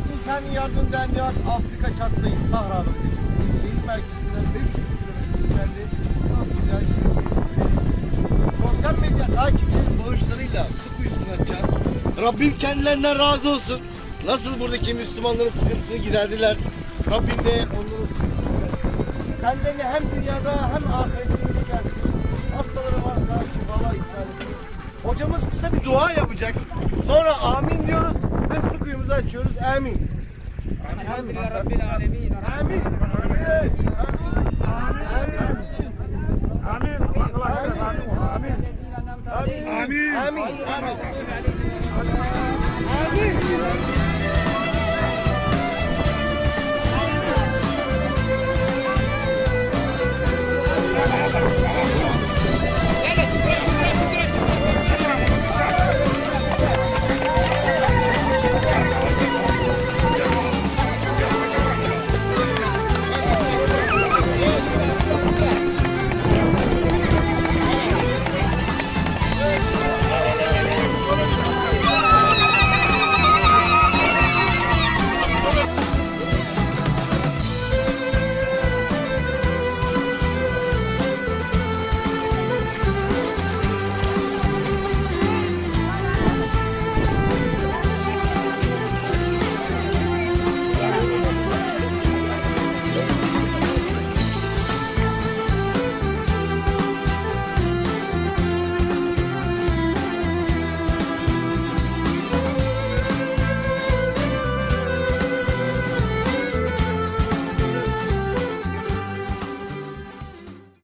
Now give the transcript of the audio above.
İnsani Yardım Derneği Afrika çattayız. Sahra'da. Şehir merkezinden 500 kilometre içeride çok güzel. Sosyal medya takipçilerin bağışlarıyla su kuyusunu açacağız. Rabbim kendilerinden razı olsun. Nasıl buradaki Müslümanların sıkıntısını giderdiler. Rabbim de onların sıkıntısını. Kendilerine hem dünyada hem ahirette iyilik versin. Hastaları varsa şifalar ihsan edin. Hocamız kısa bir dua yapacak. Sonra amin diyoruz ve su kuyumuzu açıyoruz. Amin. Amin. Rabbil alemin. Amin. Amin. Amin. Amin. Amin. Amin. Amin. Amin.